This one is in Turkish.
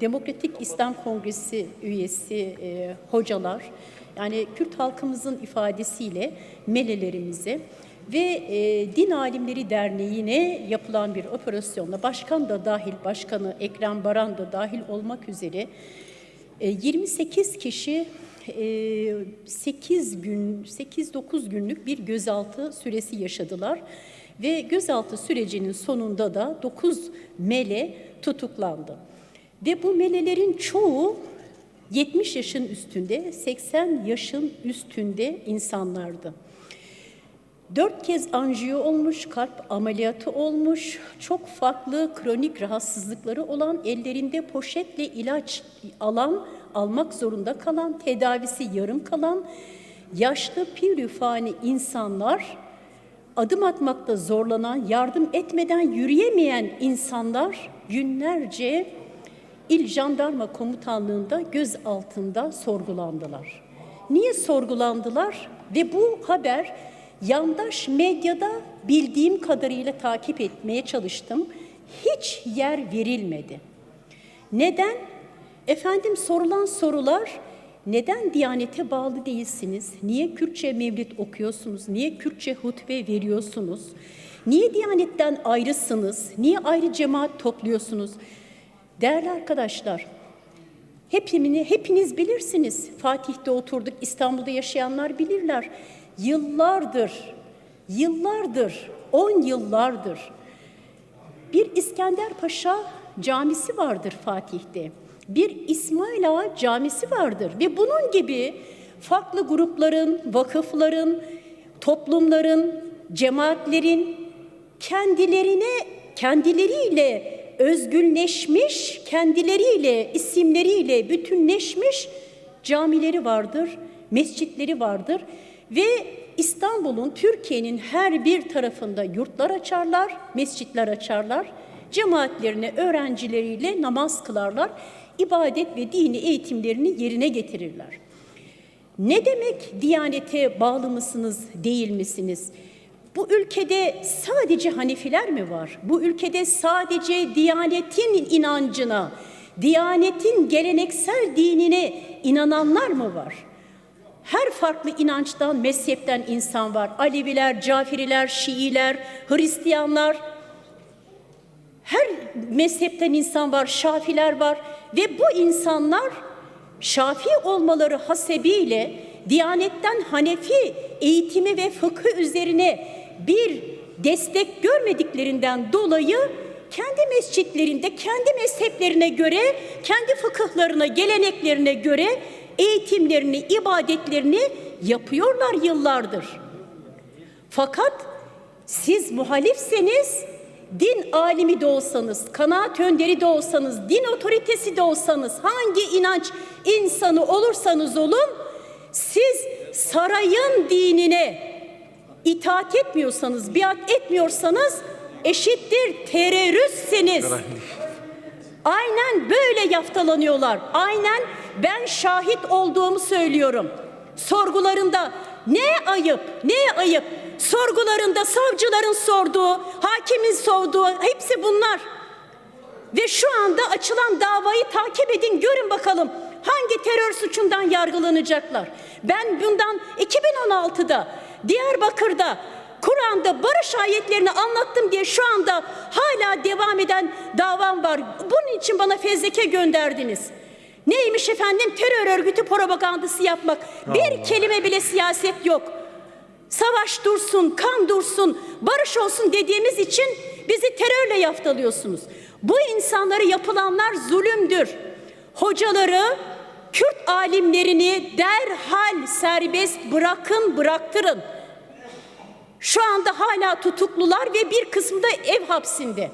Demokratik İslam Kongresi üyesi e, hocalar, yani Kürt halkımızın ifadesiyle melelerimize ve e, Din Alimleri Derneği'ne yapılan bir operasyonla başkan da dahil, başkanı Ekrem Baran da dahil olmak üzere e, 28 kişi e, 8 gün 8-9 günlük bir gözaltı süresi yaşadılar ve gözaltı sürecinin sonunda da 9 mele tutuklandı. Ve bu melelerin çoğu 70 yaşın üstünde, 80 yaşın üstünde insanlardı. Dört kez anjiyo olmuş, kalp ameliyatı olmuş, çok farklı kronik rahatsızlıkları olan, ellerinde poşetle ilaç alan, almak zorunda kalan, tedavisi yarım kalan, yaşlı pirüfani insanlar, adım atmakta zorlanan, yardım etmeden yürüyemeyen insanlar günlerce İl Jandarma Komutanlığı'nda göz altında sorgulandılar. Niye sorgulandılar? Ve bu haber yandaş medyada bildiğim kadarıyla takip etmeye çalıştım. Hiç yer verilmedi. Neden? Efendim sorulan sorular neden Diyanete bağlı değilsiniz? Niye Kürtçe mevlid okuyorsunuz? Niye Kürtçe hutbe veriyorsunuz? Niye Diyanet'ten ayrısınız? Niye ayrı cemaat topluyorsunuz? Değerli arkadaşlar, hepimini, hepiniz bilirsiniz. Fatih'te oturduk, İstanbul'da yaşayanlar bilirler. Yıllardır, yıllardır, on yıllardır bir İskender Paşa camisi vardır Fatih'te. Bir İsmail Ağa camisi vardır ve bunun gibi farklı grupların, vakıfların, toplumların, cemaatlerin kendilerine kendileriyle özgürleşmiş, kendileriyle, isimleriyle bütünleşmiş camileri vardır, mescitleri vardır ve İstanbul'un, Türkiye'nin her bir tarafında yurtlar açarlar, mescitler açarlar, cemaatlerine, öğrencileriyle namaz kılarlar, ibadet ve dini eğitimlerini yerine getirirler. Ne demek Diyanete bağlı mısınız, değil misiniz? Bu ülkede sadece Hanefiler mi var? Bu ülkede sadece Diyanetin inancına, Diyanetin geleneksel dinine inananlar mı var? Her farklı inançtan, mezhepten insan var. Aleviler, Caferiler, Şiiler, Hristiyanlar. Her mezhepten insan var, Şafiler var ve bu insanlar Şafi olmaları hasebiyle Diyanetten Hanefi eğitimi ve fıkhı üzerine bir destek görmediklerinden dolayı kendi mescitlerinde, kendi mezheplerine göre, kendi fıkıhlarına, geleneklerine göre eğitimlerini, ibadetlerini yapıyorlar yıllardır. Fakat siz muhalifseniz, din alimi de olsanız, kanaat önderi de olsanız, din otoritesi de olsanız, hangi inanç insanı olursanız olun, siz sarayın dinine itaat etmiyorsanız, biat etmiyorsanız eşittir teröristsiniz. Aynen böyle yaftalanıyorlar. Aynen ben şahit olduğumu söylüyorum. Sorgularında ne ayıp, ne ayıp. Sorgularında savcıların sorduğu, hakimin sorduğu hepsi bunlar. Ve şu anda açılan davayı takip edin, görün bakalım hangi terör suçundan yargılanacaklar. Ben bundan 2016'da Diyarbakır'da Kur'an'da barış ayetlerini anlattım diye şu anda hala devam eden davam var. Bunun için bana fezleke gönderdiniz. Neymiş efendim? Terör örgütü propagandası yapmak. Bir kelime bile siyaset yok. Savaş dursun, kan dursun, barış olsun dediğimiz için bizi terörle yaftalıyorsunuz. Bu insanlara yapılanlar zulümdür. Hocaları, Kürt alimlerini derhal serbest bırakın, bıraktırın. Şu anda hala tutuklular ve bir kısmı da ev hapsinde.